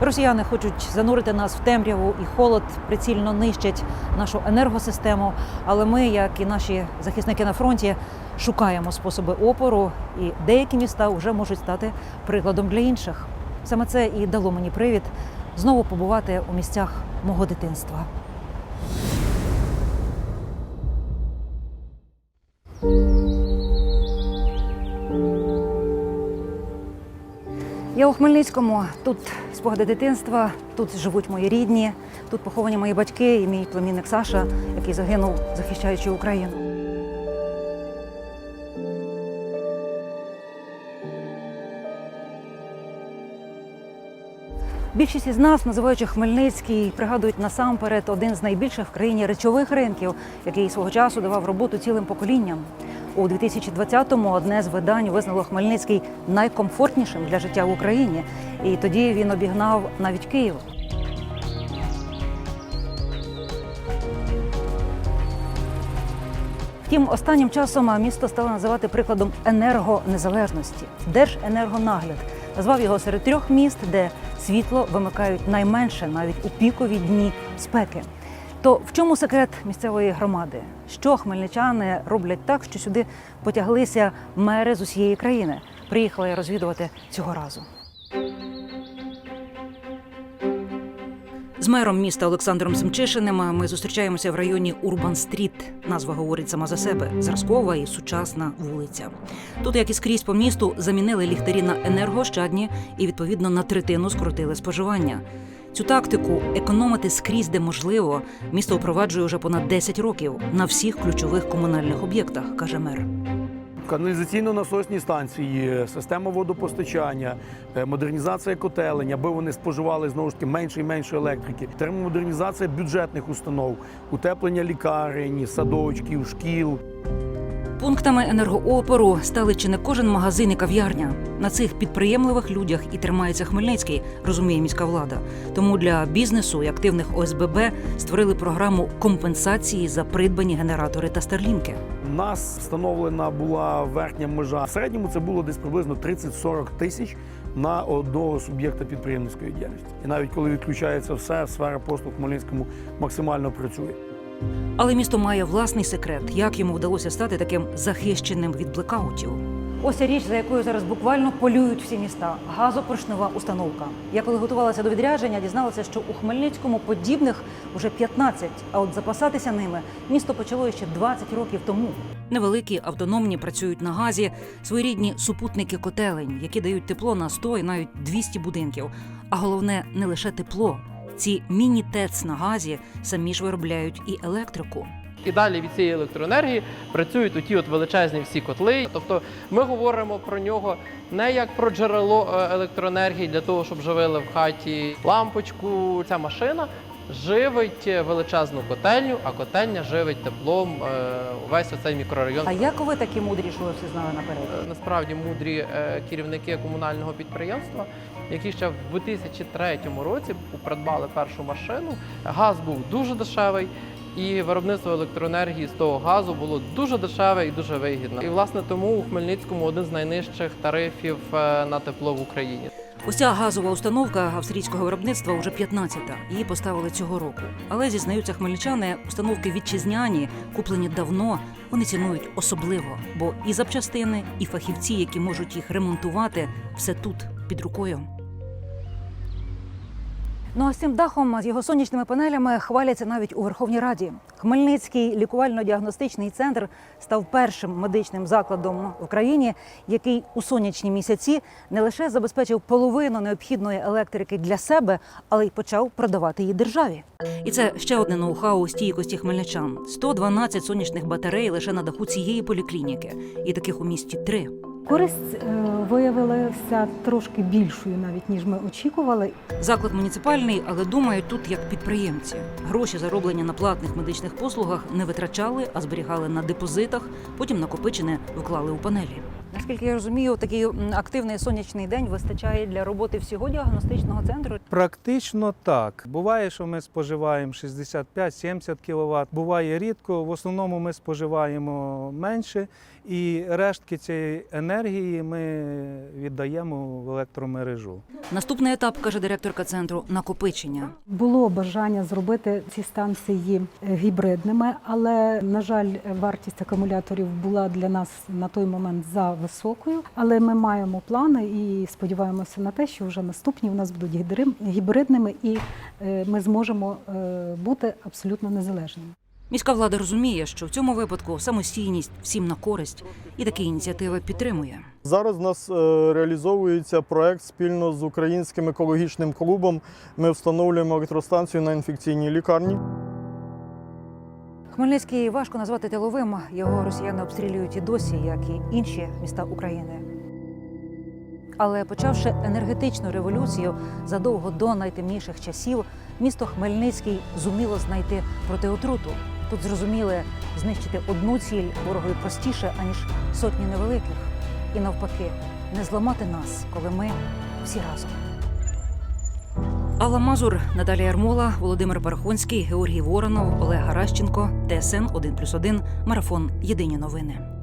Росіяни хочуть занурити нас в темряву і холод, прицільно нищать нашу енергосистему. Але ми, як і наші захисники на фронті, шукаємо способи опору, і деякі міста вже можуть стати прикладом для інших. Саме це і дало мені привід знову побувати у місцях мого дитинства. Я у Хмельницькому. Тут спогади дитинства, тут живуть мої рідні, тут поховані мої батьки і мій племінник Саша, який загинув, захищаючи Україну. Більшість із нас, називаючи Хмельницький, пригадують насамперед один з найбільших в країні речових ринків, який свого часу давав роботу цілим поколінням. У 2020-му одне з видань визнало Хмельницький найкомфортнішим для життя в Україні, і тоді він обігнав навіть Київ. Втім, останнім часом місто стало називати прикладом енергонезалежності. Держенергонагляд назвав його серед трьох міст, де світло вимикають найменше навіть у пікові дні спеки. То в чому секрет місцевої громади? Що хмельничани роблять так, що сюди потяглися мери з усієї країни? Приїхали розвідувати цього разу. З мером міста Олександром Семчишиним ми зустрічаємося в районі Урбан Стріт. Назва говорить сама за себе зразкова і сучасна вулиця. Тут, як і скрізь по місту, замінили ліхтарі на енергощадні і відповідно на третину скоротили споживання. Цю тактику економити скрізь, де можливо, місто впроваджує вже понад 10 років на всіх ключових комунальних об'єктах, каже мер. Каналізаційно-насосні станції, система водопостачання, е, модернізація котелень, аби вони споживали знову ж таки менше і менше електрики, термомодернізація бюджетних установ, утеплення лікарень, садочків, шкіл. Пунктами енергоопору стали чи не кожен магазин і кав'ярня. На цих підприємливих людях і тримається Хмельницький, розуміє міська влада. Тому для бізнесу і активних ОСББ створили програму компенсації за придбані генератори та старлінки. Нас встановлена була верхня межа. В середньому це було десь приблизно 30-40 тисяч на одного суб'єкта підприємницької діяльності. І навіть коли відключається все, сфера послуг в Хмельницькому максимально працює. Але місто має власний секрет, як йому вдалося стати таким захищеним від блекаутів. Ось річ, за якою зараз буквально полюють всі міста газопоршнева установка. Я коли готувалася до відрядження, дізналася, що у Хмельницькому подібних уже 15, а от запасатися ними місто почало ще 20 років тому. Невеликі, автономні працюють на газі, своєрідні супутники котелень, які дають тепло на 100 і навіть 200 будинків. А головне не лише тепло. Ці міні-ТЕЦ на газі самі ж виробляють і електрику. І далі від цієї електроенергії працюють оті от величезні всі котли. Тобто ми говоримо про нього не як про джерело е, електроенергії для того, щоб живили в хаті лампочку. Ця машина живить величезну котельню, а котельня живить теплом е, весь оцей мікрорайон. А як ви такі мудрі, що ви всі знали наперед? Е, Насправді мудрі е, керівники комунального підприємства, які ще в 2003 році придбали першу машину. Газ був дуже дешевий. І виробництво електроенергії з того газу було дуже дешеве і дуже вигідне. І власне тому у Хмельницькому один з найнижчих тарифів е, на тепло в Україні. Ця газова установка австрійського виробництва вже 15-та. Її поставили цього року. Але зізнаються хмельничани, установки вітчизняні, куплені давно. Вони цінують особливо, бо і запчастини, і фахівці, які можуть їх ремонтувати, все тут під рукою. Ну а з цим дахом з його сонячними панелями хваляться навіть у Верховній Раді. Хмельницький лікувально-діагностичний центр став першим медичним закладом в країні, який у сонячні місяці не лише забезпечив половину необхідної електрики для себе, але й почав продавати її державі. І це ще одне ноу-хау стійкості хмельничан: 112 сонячних батарей лише на даху цієї поліклініки, і таких у місті три. Користь е, виявилася трошки більшою, навіть ніж ми очікували. Заклад муніципальний, але думають тут як підприємці. Гроші, зароблені на платних медичних послугах, не витрачали, а зберігали на депозитах, потім накопичене виклали у панелі. Наскільки я розумію, такий активний сонячний день вистачає для роботи всього діагностичного центру. Практично так. Буває, що ми споживаємо 65-70 кВт, буває рідко. В основному ми споживаємо менше. І рештки цієї енергії ми віддаємо в електромережу. Наступний етап, каже директорка центру, накопичення. Було бажання зробити ці станції е, гібридними, але на жаль, вартість акумуляторів була для нас на той момент за високою. Але ми маємо плани і сподіваємося на те, що вже наступні у нас будуть гібридними, і е, ми зможемо е, бути абсолютно незалежними. Міська влада розуміє, що в цьому випадку самостійність всім на користь і такі ініціативи підтримує. Зараз у нас е, реалізовується проект спільно з українським екологічним клубом. Ми встановлюємо електростанцію на інфекційній лікарні. Хмельницький важко назвати тиловим. Його росіяни обстрілюють і досі, як і інші міста України. Але почавши енергетичну революцію задовго до найтемніших часів, місто Хмельницький зуміло знайти протиотруту. Тут зрозуміли знищити одну ціль ворогові простіше, аніж сотні невеликих. І навпаки, не зламати нас, коли ми всі разом. Алла Мазур, Наталія Ярмола, Володимир Пархонський, Георгій Воронов, Олег Гаращенко, ТСН 1+,1, Марафон Єдині новини.